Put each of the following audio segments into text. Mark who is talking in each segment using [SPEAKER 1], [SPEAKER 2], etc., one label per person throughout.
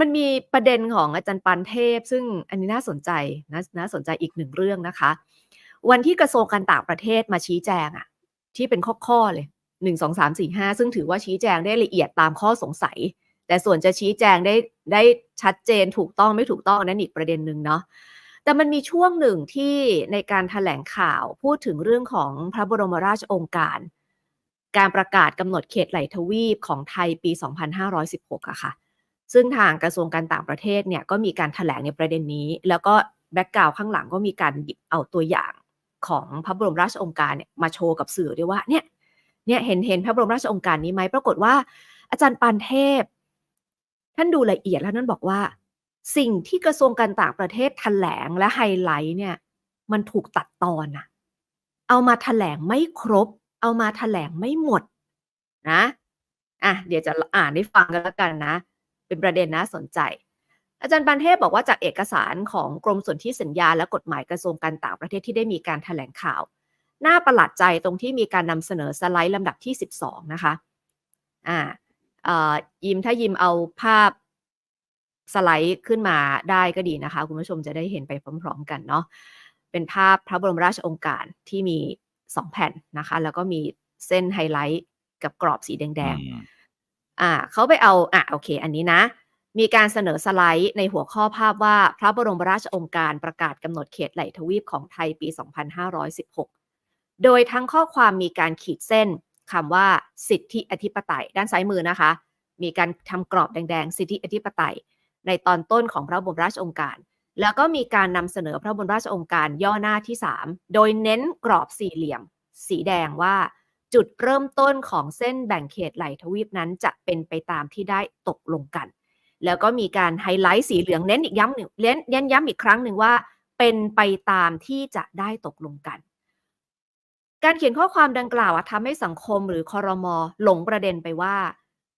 [SPEAKER 1] มันมีประเด็นของอาจารย์ปานเทพ ซึ่งอันนี้น่าสนใจน่าน่าสนใจอีกหนึ่งเรื่องนะคะ วันที่กระทรวงการต่างประเทศมาชี้แจงอะที่เป็นข้อๆเลย1 2 3 4 5ซึ่งถือว่าชี้แจงได้ละเอียดตามข้อสงสัย แต่ส่วนจะชี้แจงได้ได้ชัดเจนถูกต้องไม่ถูกต้องนั้นอีกประเด็นหนึ่งเนาะแต่มันมีช่วงหนึ่งที่ในการแถลงข่าวพูดถึงเรื่องของพระบรมราชองค์การ การประกาศกำหนดเขตไหลทวีปของไทยปี 2516อะค่ะ ซึ่งทางกระทรวงการต่างประเทศเนี่ยก็มีการแถลงในประเด็นนี้ แล้วก็แบ็กกราวข้างหลังก็มีการหยิบเอาตัวอย่างของพระบรมราชองค์การเนี่ยมาโชว์กับสื่อด้วยว่าเนี่ยเนี่ยเห็นเห็นพระบรมราชองค์การนี้ไหมปรากฏว่า อาจารย์ปานเทพ ท่านดูละเอียดแล้วท่นบอกว่า สิ่งที่กระทรวงการต่างประเทศแถลงและไฮไลต์เนี่ย มันถูกตัดตอนน่ะเอามาแถลงไม่ครบ เอามาแถลงไม่หมดนะอะเดี๋ยวจะอ่านให้ฟังกันแล้วกันนะ เป็นประเด็นน่าสนใจ อาจารย์ปานเทพบอกว่าจากเอกสารของกรมสนธิสัญญา และกฎหมายกระทรวงการต่างประเทศที่ได้มีการแถลงข่าวน่าประหลาดใจตรงที่มีการนำเสนอสไลด์ลำดับที่ 12 นะคะอ่าเอ่อยิมถ้ายิมเอาภาพสไลด์ขึ้นมาได้ก็ดีนะคะ คุณผู้ชมจะได้เห็นไปพร้อม ๆ กันเนาะเป็นภาพพระบรมราชองค์การที่มี 2 แผ่นนะคะ แล้วก็มีเส้นไฮไลต์กับกรอบสีแดง ๆ อ่าเขาไปเอาอ่าโอเค อันนี้นะ มีการเสนอสไลด์ในหัวข้อภาพว่าพระบรมราชองค์การประกาศกำหนดเขตไหลทวีปของไทยปี 2516 โดยทั้งข้อความมีการขีดเส้นคำว่าสิทธิอธิปไตยด้านซ้ายมือนะคะ มีการทำกรอบแดง ๆ สิทธิอธิปไตย ในตอนต้นของพระบรมราชองค์การ แล้วก็มีการนำเสนอพระบรมราชองค์การย่อหน้าที่ 3 โดยเน้นกรอบสี่เหลี่ยม สีแดงว่า จุดเริ่มต้นของเส้นแบ่งเขตไหลทวีปนั้นจะเป็นไปตามที่ได้ตกลงกัน แล้วก็มีการไฮไลต์สีเหลืองเน้นอีกย้ำหนึ่งเน้นเน้นย้ำอีกครั้งหนึ่งว่า เป็นไปตามที่จะได้ตกลงกัน การเขียนข้อความดังกล่าวทำให้สังคมหรือคอรมอ.หลงประเด็นไปว่า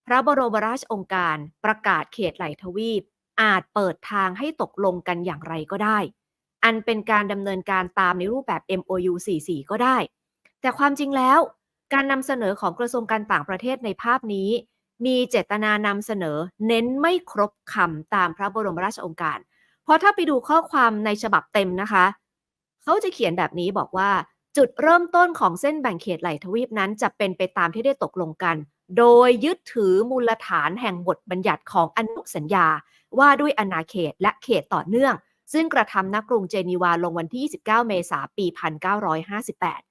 [SPEAKER 1] พระบรมราชองค์การประกาศเขตไหลทวีป อาจเปิดทางให้ตกลงกันอย่างไรก็ได้ อันเป็นการดำเนินการตามในรูปแบบ MOU 44 ก็ได้ แต่ความจริงแล้ว การนำเสนอของกระทรวงการต่างประเทศในภาพนี้ มีเจตนานำเสนอ เน้นไม่ครบคำตามพระบรมราชโองการ เพราะถ้าไปดูข้อความในฉบับเต็มนะคะ เขาจะเขียนแบบนี้บอกว่า จุดเริ่มต้นของเส้นแบ่งเขตไหลทวีปนั้น จะเป็นไปตามที่ได้ตกลงกัน โดยยึดถือมูลฐานแห่งบทบัญญัติของอนุสัญญา ว่าด้วยอาณาเขตและเขตต่อเนื่อง ซึ่งกระทำณกรุงเจนีวาลงวันที่ 29 เมษายนปี 1958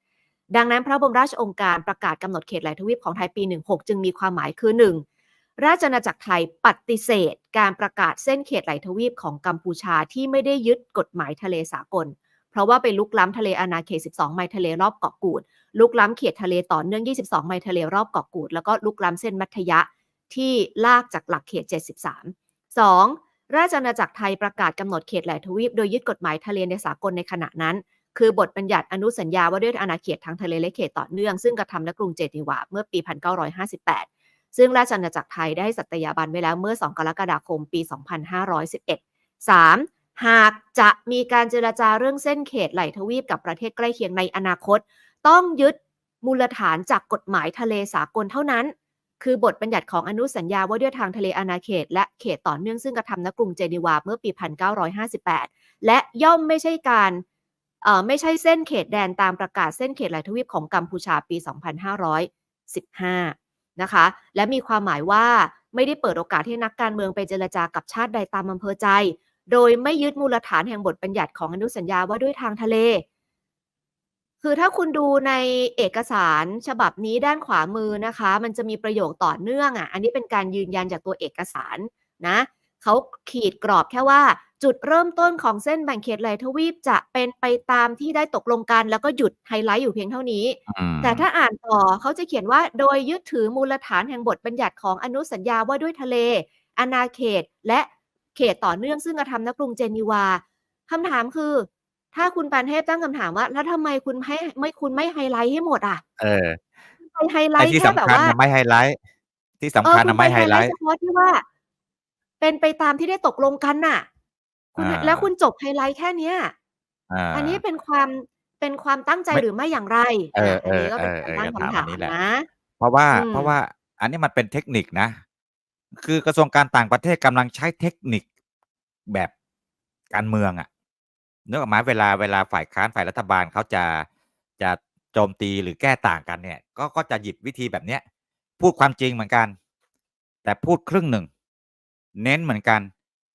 [SPEAKER 1] ดังนั้นพระบรมราชองค์การประกาศกำหนดเขตไหลทวีปของไทยปี 16 จึงมีความหมายคือ 1. ราชอาณาจักรไทยปฏิเสธ การประกาศเส้นเขตไหลทวีปของกัมพูชาที่ไม่ได้ยึดกฎหมายทะเลสากล เพราะว่าไปลุกล้ำทะเลอาณาเขต 12 ไมล์ทะเลรอบเกาะกูด ลุกล้ำเขตทะเลต่อเนื่อง 22 ไมล์ทะเลรอบเกาะกูด แล้วก็ลุกล้ำเส้นมัธยะที่ลากจากหลักเขต 73 2. ราชอาณาจักรไทยประกาศกำหนดเขตไหลทวีป โดยยึดกฎหมายทะเลในสากลในขณะนั้น คือบทบัญญัติอนุสัญญาว่าด้วยอาณาเขตทางทะเลและเขตต่อเนื่อง ซึ่งกระทำณกรุงเจนีวาเมื่อปี 1958 ซึ่งราชอาณาจักรไทยได้สัตยาบันไว้แล้วเมื่อ 2 กรกฎาคมปี 2511 3. หากจะมีการเจรจาเรื่องเส้นเขตไหลทวีปกับประเทศใกล้เคียงในอนาคต ต้องยึดมูลฐานจากกฎหมายทะเลสากลเท่านั้น คือบทบัญญัติของอนุสัญญาว่าด้วยทางทะเลอาณาเขต และเขตต่อเนื่องซึ่งกระทำณกรุงเจนีวาเมื่อปี 1958 และย่อมไม่ใช่การเไม่ใช่เส้นเขตแดนตามประกาศเส้นเขตหลายทวีปของกัมพูชาปี 2515 นะคะ และมีความหมายว่าไม่ได้เปิดโอกาสให้นักการเมืองไปเจรจากับชาติใดตามอำเภอใจ โดยไม่ยึดมูลฐานแห่งบทบัญญัติของอนุสัญญาว่าด้วยทางทะเล คือถ้าคุณดูในเอกสารฉบับนี้ด้านขวามือนะคะ มันจะมีประโยคต่อเนื่องอะ อันนี้เป็นการยืนยันจากตัวเอกสารนะเขาขีดกรอบแค่ว่า จุดเริ่มต้นของเส้นแบ่งเขตไหลทวีปจะเป็นไปตามที่ได้ตกลงกัน แล้วก็หยุดไฮไลต์อยู่เพียงเท่านี้
[SPEAKER 2] อืม
[SPEAKER 1] แต่ถ้าอ่านต่อเขาจะเขียนว่าโดยยึดถือมูลฐานแห่งบทบัญญัติของอนุสัญญาว่าด้วยทะเล อาณาเขตและเขตต่อเนื่องซึ่งกระทำณกรุงเจนีวาคำถามคือ ถ้าคุณปานเทพตั้งคำถามว่า แล้วทำไมคุณให้ไม่คุณไม่ไฮไลต์ให้หมดอะ
[SPEAKER 2] เออ
[SPEAKER 1] ไปไฮไล
[SPEAKER 2] ไอ้
[SPEAKER 1] ต์
[SPEAKER 2] ที่
[SPEAKER 1] แค่
[SPEAKER 2] สำ
[SPEAKER 1] แบบ
[SPEAKER 2] คัญ
[SPEAKER 1] ว่า
[SPEAKER 2] น่ะไม่ไฮไลต์ที่
[SPEAKER 1] เอ
[SPEAKER 2] สำ
[SPEAKER 1] อ
[SPEAKER 2] คัญ
[SPEAKER 1] คุ
[SPEAKER 2] น่ะ
[SPEAKER 1] ณไป
[SPEAKER 2] ไม่
[SPEAKER 1] ไฮ
[SPEAKER 2] ไฮ
[SPEAKER 1] ไล
[SPEAKER 2] ไล
[SPEAKER 1] ต์
[SPEAKER 2] ต์
[SPEAKER 1] เฉพาะที่ว่า เป็นไปตามที่ได้ตกลงกันน่ะ คุณ
[SPEAKER 2] อา
[SPEAKER 1] แล้วคุณจบไฮไลต์แค่เนี้ย
[SPEAKER 2] อา
[SPEAKER 1] อันนี้เป็นความ เป็นความตั้งใจ
[SPEAKER 2] ไม่
[SPEAKER 1] หรือไม่อย่างไร?
[SPEAKER 2] เอ
[SPEAKER 1] อา
[SPEAKER 2] อ
[SPEAKER 1] อันนี้ก็เป็นการ
[SPEAKER 2] ๆ
[SPEAKER 1] ตั้ง
[SPEAKER 2] ๆๆ
[SPEAKER 1] คำ
[SPEAKER 2] ถา
[SPEAKER 1] ถาม
[SPEAKER 2] อันนี้แหละ
[SPEAKER 1] นะ
[SPEAKER 2] เพราะว่า
[SPEAKER 1] อื
[SPEAKER 2] เพราะ
[SPEAKER 1] ม
[SPEAKER 2] ว่าอันนี้มันเป็นเทคนิคนะ คือกระทรวงการต่างประเทศกำลังใช้เทคนิคแบบการเมืองอะนึกออกไหมเวลา เวลาฝ่ายค้านฝ่ายรัฐบาลเขาจะ จะโจมตีหรือแก้ต่างกันเนี่ย ก็ ก็จะหยิบวิธีแบบเนี้ย พูดความจริงเหมือนกัน แต่พูดครึ่งหนึ่ง เน้นเหมือนกัน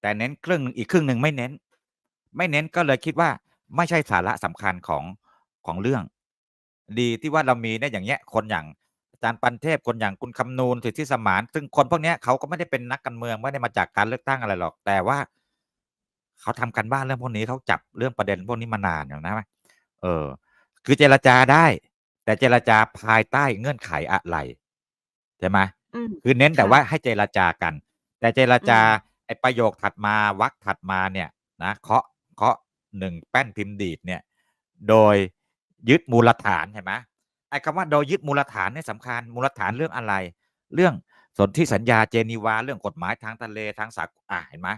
[SPEAKER 2] แต่เน้นครึ่งหนึ่งอีกครึ่งหนึ่งไม่เน้น ไม่เน้นก็เลยคิดว่าไม่ใช่สาระสำคัญของของเรื่อง ดีที่ว่าเรามีเนี่ยอย่างเงี้ยคนอย่างอาจารย์ปันเทพคนอย่างคุณคำนูนสิทธิสมาน ซึ่งคนพวกเนี้ยเขาก็ไม่ได้เป็นนักการเมืองไม่ได้มาจากการเลือกตั้งอะไรหรอก แต่ว่า เขาทำกันบ้านเรื่องพวกนี้เขาจับเรื่องประเด็นพวกนี้มานานอย่างนะเออ คือเจรจาได้ แต่เจรจาภายใต้เงื่อนไขอะไรใช่ไหม
[SPEAKER 1] อืม
[SPEAKER 2] คือเน้นแต่
[SPEAKER 1] ค่ะ
[SPEAKER 2] ว่าให้เจรจากัน แต่เจรจา
[SPEAKER 1] อืม
[SPEAKER 2] ไอ้ประโยคถัดมาวรรคถัดมาเนี่ยนะเคาะเคาะหนึ่งแป้นพิมพ์ดีดเนี่ยโดยยึดมูลฐานใช่ไหมไอ้คำว่าโดยยึดมูลฐานเนี่ยสำคัญมูลฐานเรื่องอะไร เรื่องสนธิสัญญาเจนีวาเรื่องกฎหมายทางทะเลทางสากลอะเห็นไหม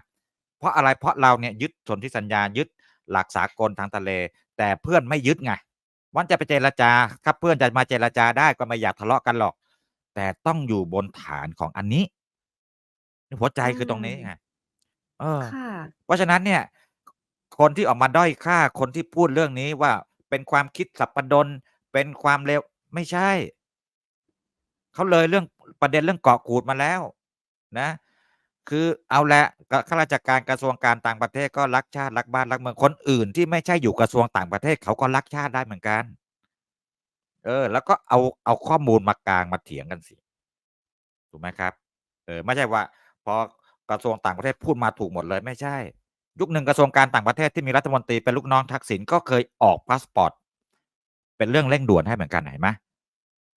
[SPEAKER 2] เพราะอะไรเพราะเราเนี่ยยึดสนธิสัญญายึดหลักสากลทางทะเล แต่เพื่อนไม่ยึดไงวันจะไปเจรจาครับเพื่อนจะมาเจรจาได้ก็ไม่อยากทะเลาะกันหรอก แต่ต้องอยู่บนฐานของอันนี้ หัวใจคือตรงนี้ไง เออ
[SPEAKER 1] ค่ะ
[SPEAKER 2] เพราะฉะนั้นเนี่ย คนที่ออกมาด้อยค่า คนที่พูดเรื่องนี้ว่า เป็นความคิดสับปะดน เป็นความเลว ไม่ใช่ เขาเลยเรื่อง ประเด็นเรื่องเกาะกูดมาแล้วนะ คือเอาละก็ข้าราชการกระทรวงการต่างประเทศก็รักชาติ รักบ้าน รักเมือง คนอื่นที่ไม่ใช่อยู่กระทรวงต่างประเทศ เขาก็รักชาติได้เหมือนกัน เออ แล้วก็เอา เอาข้อมูลมากลาง มาเถียงกันสิ ถูกไหมครับ เออ ไม่ใช่ว่า พอกระทรวงต่างประเทศพูดมาถูกหมดเลยไม่ใช่ ยุคหนึ่งกระทรวงการต่างประเทศที่มีรัฐมนตรีเป็นลูกน้องทักษิณก็เคยออกพาสปอร์ตเป็นเรื่องเร่งด่วนให้เหมือนกันเห็นไหม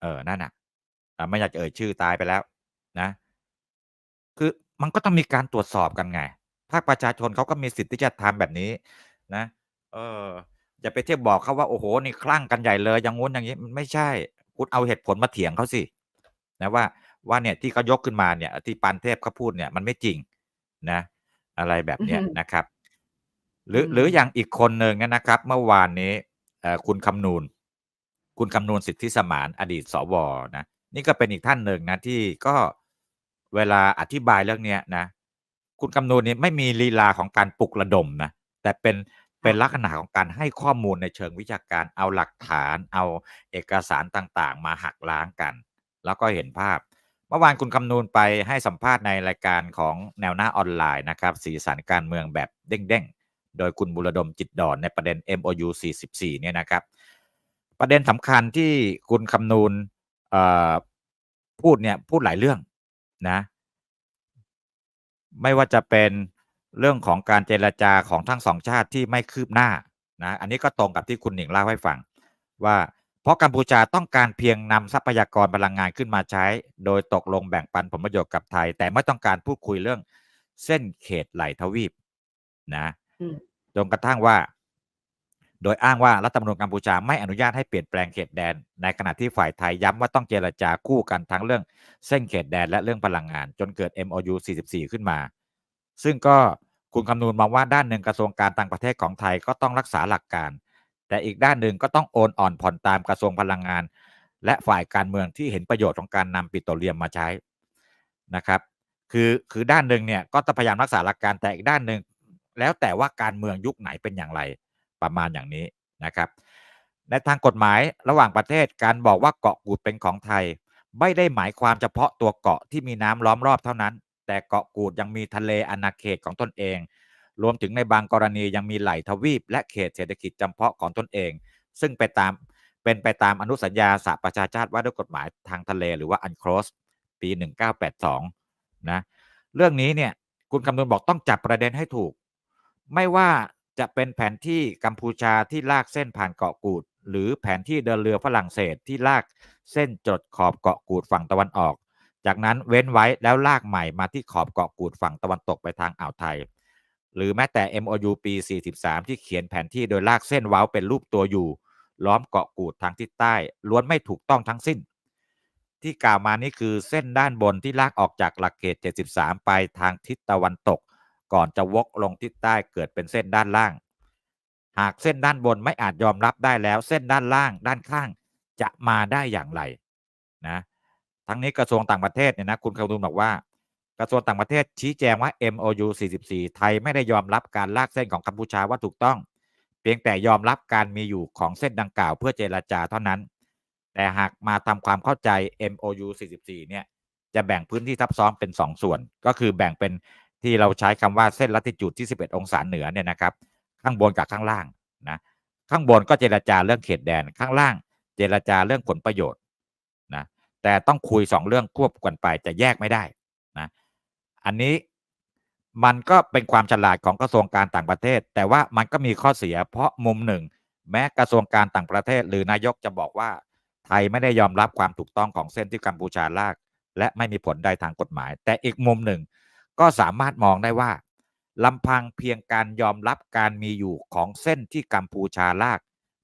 [SPEAKER 2] เออนั่นน่ะอ่ไม่อยากจะเอ่ยชื่อตายไปแล้วนะ คือมันก็ต้องมีการตรวจสอบกันไงภาคประชาชนเขาก็มีสิทธิ์ที่จะทำแบบนี้ นะ เอออย่าไปเที่ยวบอกเขาว่าโอ้โหนี่คลั่งกันใหญ่เลยอย่างงู้นอย่างนี้มันไม่ใช่ คุณเอาเหตุผลมาเถียงเขาสินะว่า ว่าเนี่ยที่เขายกขึ้นมาเนี่ยที่ปานเทพเขาพูดเนี่ยมันไม่จริงนะ อะไรแบบเนี้ย
[SPEAKER 1] อือฮึ
[SPEAKER 2] นะครับ หรือ
[SPEAKER 1] อืม
[SPEAKER 2] หรืออย่างอีกคนหนึ่งเนยนะครับ เมื่อวานนี้เอ่อคุณคำนูนคุณคำนูนสิทธิสมานอดีตสวนะนี่ก็เป็นอีกท่านหนึ่งนะที่ก็เวลาอธิบายเรื่องเนี้ยนะคุณคำนูนนี่ไม่มีลีลาของการปลุกระดมนะแต่เป็นเป็นลักษณะของการให้ข้อมูลในเชิงวิชาการเอาหลักฐาน เอาเอกสารต่างๆ มาหักล้างกัน แล้วก็เห็นภาพ เมื่อวานคุณคำนูนไปให้สัมภาษณ์ในรายการของแนวหน้าออนไลน์นะครับ สีสันการเมืองแบบเด้งๆ โดยคุณบุรดมจิตดอนในประเด็น MOU 44 เนี่ยนะครับ ประเด็นสำคัญที่คุณคำนูนพูดเนี่ยพูดหลายเรื่องนะ ไม่ว่าจะเป็นเรื่องของการเจรจาของทั้งสองชาติที่ไม่คืบหน้านะ อันนี้ก็ตรงกับที่คุณหนิงเล่าให้ฟังว่า เพราะกัมพูชาต้องการเพียงนำทรัพยากรพลังงานขึ้นมาใช้ โดยตกลงแบ่งปันผลประโยชน์กับไทย แต่ไม่ต้องการพูดคุยเรื่องเส้นเขตไหลทวีปนะจนกระทั่งว่า โดยอ้างว่ารัฐธรรมนูญกัมพูชาไม่อนุญาตให้เปลี่ยนแปลงเขตแดน ในขณะที่ฝ่ายไทยย้ำว่าต้องเจรจาคู่กันทั้งเรื่องเส้นเขตแดนและเรื่องพลังงาน จนเกิด MOU 44 ขึ้นมา ซึ่งก็คุณคำนูนมองว่าด้านหนึ่งกระทรวงการต่างประเทศของไทยก็ต้องรักษาหลักการ แต่อีกด้านหนึ่งก็ต้องโอนอ่อนผ่อนตามกระทรวงพลังงาน และฝ่ายการเมืองที่เห็นประโยชน์ของการนำปิโตรเลียมมาใช้นะครับคือคือด้านหนึ่งเนี่ยก็ต้องพยายามรักษาหลักการแต่อีกด้านหนึ่งแล้วแต่ว่าการเมืองยุคไหนเป็นอย่างไรประมาณอย่างนี้นะครับในทางกฎหมายระหว่างประเทศการบอกว่าเกาะกูดเป็นของไทย ไม่ได้หมายความเฉพาะตัวเกาะที่มีน้ำล้อมรอบเท่านั้น แต่เกาะกูดยังมีทะเลอาณาเขตของตนเอง รวมถึงในบางกรณียังมีไหลทวีป และเขตเศรษฐกิจจำเพาะของตนเอง ซึ่งไปตามเป็นไปตามอนุสัญญาสหประชาชาติว่าด้วยกฎหมายทางทะเลหรือว่า UNCLOS ปี 1982 นะเรื่องนี้เนี่ยคุณคำนวณบอกต้องจับประเด็นให้ถูก ไม่ว่าจะเป็นแผนที่กัมพูชาที่ลากเส้นผ่านเกาะกูด หรือแผนที่เดินเรือฝรั่งเศสที่ลากเส้นจดขอบเกาะกูดฝั่งตะวันออก จากนั้นเว้นไว้แล้วลากใหม่มาที่ขอบเกาะกูดฝั่งตะวันตกไปทางอ่าวไทย หรือแม้แต่ MOU ปี 43 ที่เขียนแผนที่โดยลากเส้นเว้าเป็นรูปตัวอยู่ ล้อมเกาะกูดทางทิศใต้ ล้วนไม่ถูกต้องทั้งสิ้น ที่กล่าวมานี่คือเส้นด้านบนที่ลากออกจากหลักเขต 73 ไปทางทิศตะวันตก ก่อนจะวกลงทิศใต้เกิดเป็นเส้นด้านล่าง หากเส้นด้านบนไม่อาจยอมรับได้แล้ว เส้นด้านล่างด้านข้างจะมาได้อย่างไรนะ ทั้งนี้กระทรวงต่างประเทศเนี่ยนะคุณคำนูนบอกว่า กระทรวงต่างประเทศชี้แจงว่า MOU 44 ไทยไม่ได้ยอมรับการลากเส้นของกัมพูชาว่าถูกต้อง เพียงแต่ยอมรับการมีอยู่ของเส้นดังกล่าวเพื่อเจรจาเท่านั้น แต่หากมาทำความเข้าใจ MOU 44 เนี่ย จะแบ่งพื้นที่ทับซ้อนเป็น 2 ส่วน ก็คือแบ่งเป็นที่เราใช้คำว่าเส้นลัติจูดที่ 11 องศาเหนือเนี่ยนะครับ ข้างบนกับข้างล่างนะข้างบนก็เจรจาเรื่องเขตแดนข้างล่าง เจรจาเรื่องผลประโยชน์นะแต่ต้องคุย 2 เรื่องควบกันไปจะแยกไม่ได้นะ อันนี้มันก็เป็นความฉลาดของกระทรวงการต่างประเทศ แต่ว่ามันก็มีข้อเสีย เพราะมุมหนึ่ง แม้กระทรวงการต่างประเทศ หรือนายกจะบอกว่า ไทยไม่ได้ยอมรับความถูกต้องของเส้นที่กัมพูชาลาก และไม่มีผลใดทางกฎหมาย แต่อีกมุมหนึ่ง ก็สามารถมองได้ว่าลำพังเพียงการยอมรับการมีอยู่ของเส้นที่กัมพูชาลาก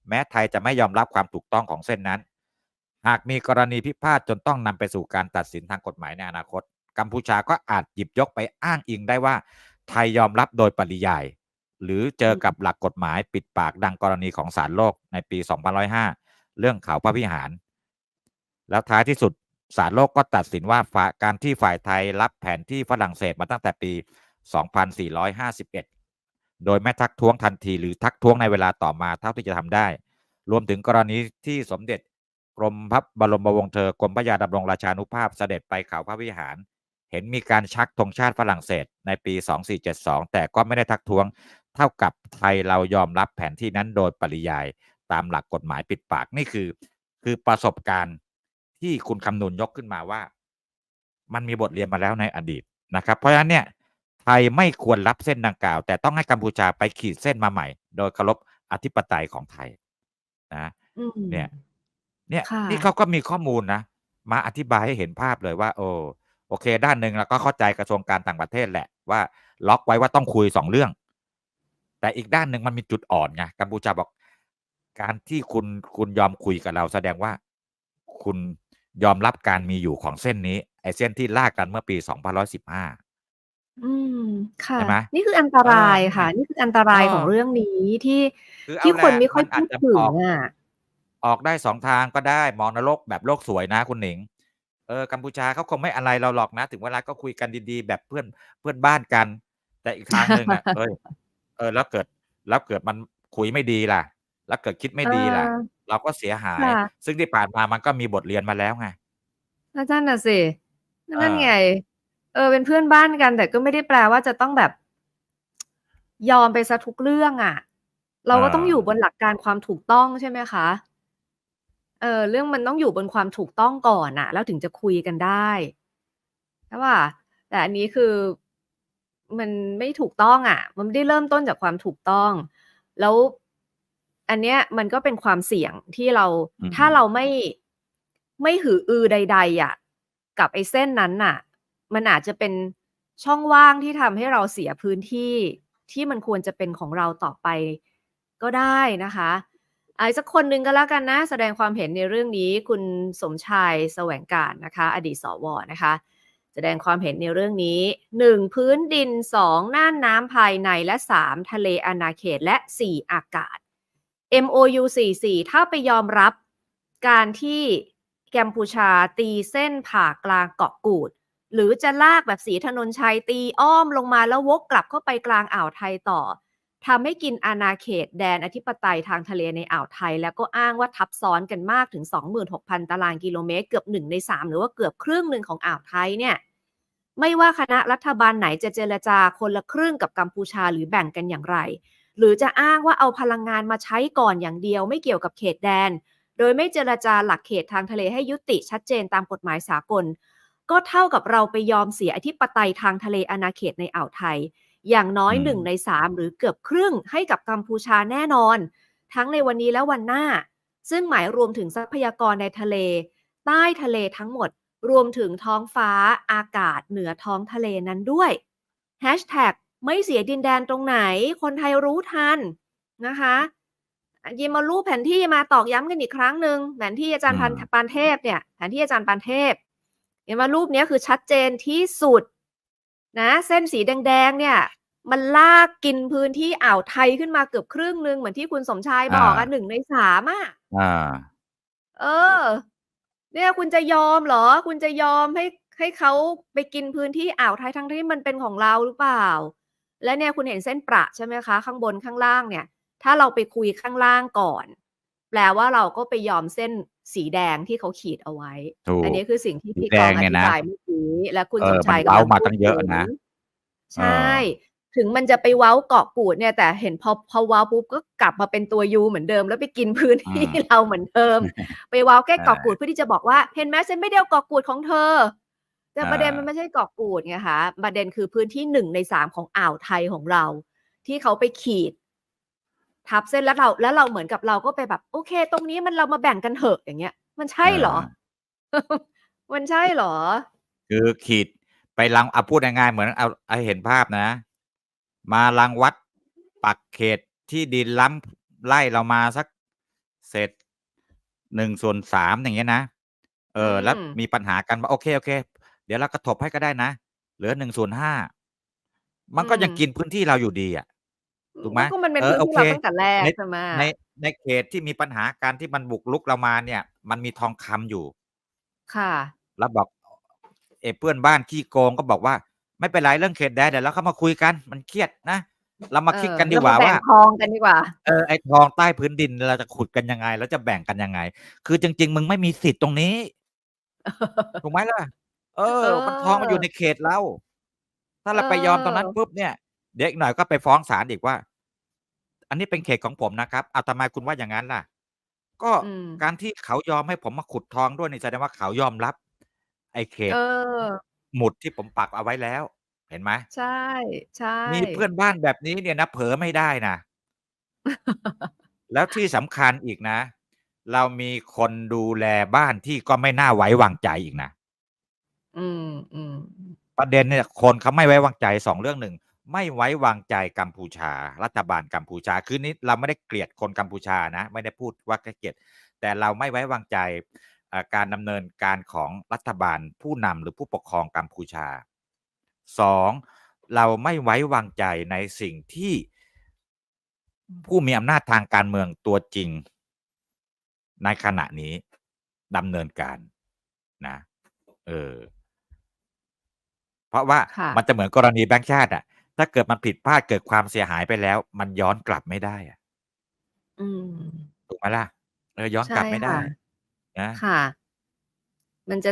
[SPEAKER 2] แม้ไทยจะไม่ยอมรับความถูกต้องของเส้นนั้น หากมีกรณีพิพาทจนต้องนำไปสู่การตัดสินทางกฎหมายในอนาคต กัมพูชาก็อาจหยิบยกไปอ้างอิงได้ว่า ไทยยอมรับโดยปริยาย หรือเจอกับหลักกฎหมายปิดปากดังกรณีของศาลโลกในปี2005 เรื่องเขาพระวิหาร แล้วท้ายที่สุดศาลโลกก็ตัดสินว่าการที่ฝ่ายไทยรับแผนที่ฝรั่งเศสมาตั้งแต่ปี 2451 โดยไม่ทักท้วงทันทีหรือทักท้วงในเวลาต่อมาเท่าที่จะทำได้ รวมถึงกรณีที่สมเด็จกรมพระบรมวงศ์เธอกรมพระยาดำรงราชานุภาพเสด็จไปเขาพระวิหาร เห็นมีการชักธงชาติฝรั่งเศสในปี 2472 แต่ก็ไม่ได้ทักท้วง เท่ากับไทยเรายอมรับแผนที่นั้นโดยปริยายตามหลักกฎหมายปิดปากนี่คือ คือประสบการณ์ที่คุณคำนุนยกขึ้นมาว่า มันมีบทเรียนมาแล้วในอดีตนะครับ เพราะฉะนั้นเนี่ยไทยไม่ควรรับเส้นดังกล่าว แต่ต้องให้กัมพูชาไปขีดเส้นมาใหม่ โดยเคารพอธิปไตยของไทยนะ
[SPEAKER 1] อืม
[SPEAKER 2] เนี่ยเนี่ย
[SPEAKER 1] ค่ะ
[SPEAKER 2] นี่เขาก็มีข้อมูลนะ มาอธิบายให้เห็นภาพเลยว่า โอ้ โอเค ด้านหนึ่งเราก็เข้าใจกระทรวงการต่างประเทศแหละว่า ล็อกไว้ว่าต้องคุยสองเรื่อง แต่อีกด้านหนึ่งมันมีจุดอ่อนไงกัมพูชาบอก การที่คุณคุณยอมคุยกับเรา แสดงว่าคุณยอมรับการมีอยู่ของเส้นนี้ ไอ้เส้นที่ลากกันเมื่อปี2515
[SPEAKER 1] อืมค่ะ
[SPEAKER 2] ใช่ไหม
[SPEAKER 1] นี่คืออันตราย
[SPEAKER 2] เออ
[SPEAKER 1] ค่ะ นี่คืออันตราย
[SPEAKER 2] เออ
[SPEAKER 1] ของเรื่องนี้ที่
[SPEAKER 2] คือเอา
[SPEAKER 1] ที่คน
[SPEAKER 2] แหละ
[SPEAKER 1] ไม่ค่อย
[SPEAKER 2] มันอา
[SPEAKER 1] พู
[SPEAKER 2] จ
[SPEAKER 1] ด
[SPEAKER 2] จะ
[SPEAKER 1] ถึง
[SPEAKER 2] ออก
[SPEAKER 1] อะ
[SPEAKER 2] ออกได้สองทางก็ได้มองนรกแบบโลกสวยนะคุณหนิง เออกัมพูชาเขาคงไม่อะไรเราหรอกนะ ถึงเวลาก็คุยกันดีๆ แบบเพื่อนเพื่อนบ้านกัน แต่อีกทางหนึ่งอะเอ้ยเออ แล้วเกิดแล้วเกิดมันคุยไม่ดีล่ะ แล้วเกิดคิดไม่
[SPEAKER 1] เอ
[SPEAKER 2] ดีล่ะ
[SPEAKER 1] อ
[SPEAKER 2] เราก็เสียหาย
[SPEAKER 1] ค่ะ
[SPEAKER 2] ซึ่งที่ผ่านมามันก็มีบทเรียนมาแล้วไง
[SPEAKER 1] ก็นั่นน่ะสิ
[SPEAKER 2] เอ
[SPEAKER 1] นั่น
[SPEAKER 2] อ
[SPEAKER 1] ไงเออ เป็นเพื่อนบ้านกัน แต่ก็ไม่ได้แปลว่าจะต้องแบบ ยอมไปเสียทุกเรื่องอะเราก็ต้องอยู่
[SPEAKER 2] เออ
[SPEAKER 1] บนหลักการความถูกต้องใช่ไหมคะ? เออเรื่องมันต้องอยู่บนความถูกต้องก่อนน่ะแล้วถึงจะคุยกันได้ใช่เปล่า?แต่อันนี้คือมันไม่ถูกต้องอะมันไม่ได้เริ่มต้นจากความถูกต้อง แล้วอันเนี้ยมันก็เป็นความเสี่ยงที่เรา
[SPEAKER 2] อื
[SPEAKER 1] ถ้าเรา
[SPEAKER 2] ม
[SPEAKER 1] ไม่ไม่หืออือใด ๆอะกับไอ้เส้นนั้นน่ะ มันอาจจะเป็นช่องว่างที่ทำให้เราเสียพื้นที่ที่มันควรจะเป็นของเราต่อไปก็ได้นะคะ อีกสักคนหนึ่งก็แล้วกันนะ แสดงความเห็นในเรื่องนี้คุณสมชายแสวงการนะคะ อดีตสวนะคะ แสดงความเห็นในเรื่องนี้ 1 พื้นดิน 2 น่านน้ำภายในและ 3 ทะเลอาณาเขตและ 4 อากาศ MOU 44 ถ้าไปยอมรับการที่กัมพูชาตีเส้นผ่ากลางเกาะกูด หรือจะลากแบบศรีถนนชัยตีอ้อมลงมาแล้ววกกลับเข้าไปกลางอ่าวไทยต่อ ทำให้กินอาณาเขตแดนอธิปไตยทางทะเลในอ่าวไทย แล้วก็อ้างว่าทับซ้อนกันมากถึง 26,000 ตารางกิโลเมตร เกือบ1ใน 3 หรือว่าเกือบครึ่งหนึ่งของอ่าวไทยเนี่ยไม่ว่าคณะรัฐบาลไหนจะเจรจาคนละครึ่งกับกัมพูชาหรือแบ่งกันอย่างไร หรือจะอ้างว่าเอาพลังงานมาใช้ก่อนอย่างเดียวไม่เกี่ยวกับเขตแดน โดยไม่เจรจาหลักเขตทางทะเลให้ยุติชัดเจนตามกฎหมายสากล ก็เท่ากับเราไปยอมเสียอธิปไตยทางทะเลอาณาเขตในอ่าวไทย อย่างน้อ
[SPEAKER 2] อื
[SPEAKER 1] ย
[SPEAKER 2] ม
[SPEAKER 1] 1ใน3หรือเกือบครึ่งให้กับกัมพูชาแน่นอน ทั้งในวันนี้และวันหน้า ซึ่งหมายรวมถึงทรัพยากรในทะเล ใต้ทะเลทั้งหมด รวมถึงท้องฟ้าอากาศเหนือท้องทะเลนั้นด้วย Hashtag ไม่เสียดินแดนตรงไหน คนไทยรู้ทันนะคะอ่าหยิบมารูปแผนที่มาตอกย้ำกันอีกครั้งหนึ่งแผนที่อาจารย์
[SPEAKER 2] อื
[SPEAKER 1] พัน
[SPEAKER 2] ม
[SPEAKER 1] ปานเทพเนี่ยแผนที่อาจารย์ปานเทพเห็นไหมรูปเนี้ยคือชัดเจนที่สุด นะเส้นสีแดงๆเนี่ยมันลากกินพื้นที่อ่าวไทยขึ้นมาเกือบครึ่งหนึ่งเหมือนที่คุณสมชาย
[SPEAKER 2] อา
[SPEAKER 1] บอกอะ1ใน3อะ
[SPEAKER 2] อา
[SPEAKER 1] เออ เนี่ยคุณจะยอมเหรอ?คุณจะยอมให้ให้เขาไปกินพื้นที่อ่าวไทยทั้งที่มันเป็นของเราหรือเปล่า และเนี่ยคุณเห็นเส้นประใช่ไหมคะ ข้างบนข้างล่างเนี่ย ถ้าเราไปคุยข้างล่างก่อน แปลว่าเราก็ไปยอมเส้น สีแดงที่เขาขีดเอาไว้
[SPEAKER 2] ถูก
[SPEAKER 1] อันนี้คือสิ่งที่
[SPEAKER 2] สี
[SPEAKER 1] พี่
[SPEAKER 2] แด
[SPEAKER 1] กอง
[SPEAKER 2] ง
[SPEAKER 1] อ
[SPEAKER 2] เนี่ย
[SPEAKER 1] ธิ
[SPEAKER 2] นะ
[SPEAKER 1] บายเมื่อกี้และคุณ
[SPEAKER 2] เอ
[SPEAKER 1] ส
[SPEAKER 2] อ
[SPEAKER 1] ม
[SPEAKER 2] มัน
[SPEAKER 1] ชาย
[SPEAKER 2] เว้ากำ
[SPEAKER 1] ลัง
[SPEAKER 2] มา
[SPEAKER 1] พู
[SPEAKER 2] ตั้
[SPEAKER 1] ด
[SPEAKER 2] งเยอะ
[SPEAKER 1] ถึง
[SPEAKER 2] นะ
[SPEAKER 1] ใช่ ถึงมันจะไปเว้าเกาะกูดเนี่ย แต่เห็นพอพอเว้าปุ๊บก็กลับมาเป็นตัวยูเหมือนเดิม แล้วไปกินพื้น
[SPEAKER 2] อื
[SPEAKER 1] ที่
[SPEAKER 2] ม
[SPEAKER 1] เราเหมือนเดิม ไปเว้าแค่
[SPEAKER 2] ใช่
[SPEAKER 1] เกาะกูดเพื่อที่จะบอกว่า เห็นไหมฉันไม่ได้เอาเกาะกูดของเธอ แต่
[SPEAKER 2] อ่า
[SPEAKER 1] ประเด็นมันไม่ใช่เกาะกูดไงคะประเด็นคือพื้นที่หนึ่งในสามของอ่าวไทยของเรา ที่เขาไปขีด ทับเส้นแล้วเราแล้วเราเหมือนกับเราก็ไปแบบ โอเค ตรงนี้มันเรามาแบ่งกันเถอะอย่างเงี้ย มันใช่เหรอ มันใช่เหรอ
[SPEAKER 2] คือขีดไปรังเอาพูดง่ายๆเหมือนเอาเอาให้เห็นภาพนะ มารังวัดปักเขตที่ดินล้ำไล่เรามาสักเศษหนึ่งส่วนสามอย่างเงี้ยนะเออ แล้ว
[SPEAKER 1] อืม
[SPEAKER 2] มีปัญหากันว่าโอเคโอเค เดี๋ยวเรากระทบให้ก็ได้นะ เหลือหนึ่งส่วนห้ามันก็ยัง
[SPEAKER 1] อืม
[SPEAKER 2] กินพื้นที่เราอยู่ดีอะ ถูกไหม
[SPEAKER 1] ก็มันเป็น
[SPEAKER 2] เออ
[SPEAKER 1] พื้นที่เรา
[SPEAKER 2] โอเค
[SPEAKER 1] ตั้งแต่แรก
[SPEAKER 2] ใน
[SPEAKER 1] ใช่ไหม
[SPEAKER 2] ในในเขตที่มีปัญหาการที่มันบุกลุกเรามาเนี่ย มันมีทองคำอยู่
[SPEAKER 1] ค่ะ
[SPEAKER 2] แล้วบอกเออเพื่อนบ้านขี้โกงก็บอกว่า ไม่เป็นไรเรื่องเขตแดนเดี๋ยวเราเข้ามาคุยกัน มันเครียดนะเรามา
[SPEAKER 1] เออ
[SPEAKER 2] คิดกันดีกว่า
[SPEAKER 1] เรม
[SPEAKER 2] ว่า
[SPEAKER 1] แบ่งทองกันดีกว่า
[SPEAKER 2] เออไอ้ทองใต้พื้นดินเราจะขุดกันยังไง แล้วจะแบ่งกันยังไง คือจริง ๆ มึงไม่มีสิทธิ์ตรงนี้ถูกไหมล่ะ เออ
[SPEAKER 1] เออ
[SPEAKER 2] มันทองมันอยู่ในเขตเราถ้าเราไปยอมตรงนั้น
[SPEAKER 1] เออ
[SPEAKER 2] ปุ๊บเนี่ย เดี๋ยวอีกหน่อยก็ไปฟ้องศาลอีกว่า อันนี้เป็นเขตของผมนะครับเอาทำไมคุณว่าอย่างนั้นล่ะ ก็
[SPEAKER 1] อืม
[SPEAKER 2] การที่เขายอมให้ผมมาขุดทองด้วยนี่แสดงว่าเขายอมรับ ไอ้เขต
[SPEAKER 1] เออ
[SPEAKER 2] หมุดที่ผมปักเอาไว้แล้ว เห็นไหม
[SPEAKER 1] ใช่ใช่
[SPEAKER 2] มีเพื่อนบ้านแบบนี้เนี่ยนะเผลอไม่ได้นะแล้วที่สำคัญอีกนะ เรามีคนดูแลบ้านที่ก็ไม่น่าไว้วางใจอีกนะ
[SPEAKER 1] อืมอืม
[SPEAKER 2] ประเด็นเนี่ยคนเขาไม่ไว้วางใจสองเรื่องหนึ่ง ไม่ไว้วางใจกัมพูชา รัฐบาลกัมพูชา คือนี้เราไม่ได้เกลียดคนกัมพูชานะ ไม่ได้พูดว่าเกลียด แต่เราไม่ไว้วางใจเอ่อการดำเนินการของรัฐบาลผู้นำหรือผู้ปกครองกัมพูชาสองเราไม่ไว้วางใจในสิ่งที่ผู้มีอำนาจทางการเมืองตัวจริง ในขณะนี้ดำเนินการนะเออเพราะว่า
[SPEAKER 1] ค่ะ
[SPEAKER 2] มันจะเหมือนกรณีแบงค์ชาติอะ ถ้าเกิดมันผิดพลาดเกิดความเสียหายไปแล้ว มันย้อนกลับไม่ได้อะ
[SPEAKER 1] อืม
[SPEAKER 2] ถูกไหมล่ะเออย้อนกลับไม่ได้
[SPEAKER 1] ใช่ค่ะ
[SPEAKER 2] นะ
[SPEAKER 1] ค่ะ มันจะ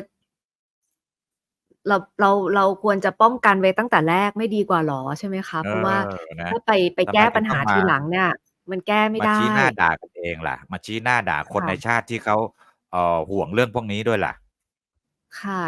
[SPEAKER 1] เราเราเราควรจะป้องกันไว้ตั้งแต่แรกไม่ดีกว่าหรอใช่ไหมคะ
[SPEAKER 2] เอ
[SPEAKER 1] เพราะว่า
[SPEAKER 2] อนะ
[SPEAKER 1] ถ้าไปไป
[SPEAKER 2] ทำไม
[SPEAKER 1] แก้
[SPEAKER 2] ถึง
[SPEAKER 1] ปัญหา
[SPEAKER 2] ต้องมา
[SPEAKER 1] ทีหลังเนี่ย มันแก้ไม่
[SPEAKER 2] มา
[SPEAKER 1] ได้
[SPEAKER 2] ชี้หน้าด่ากันเองล่ะ มาชี้หน้าด่าคน
[SPEAKER 1] ค่ะ
[SPEAKER 2] ในชาติที่เขาเอ่อห่วงเรื่องพวกนี้ด้วยล่ะ
[SPEAKER 1] ค่ะ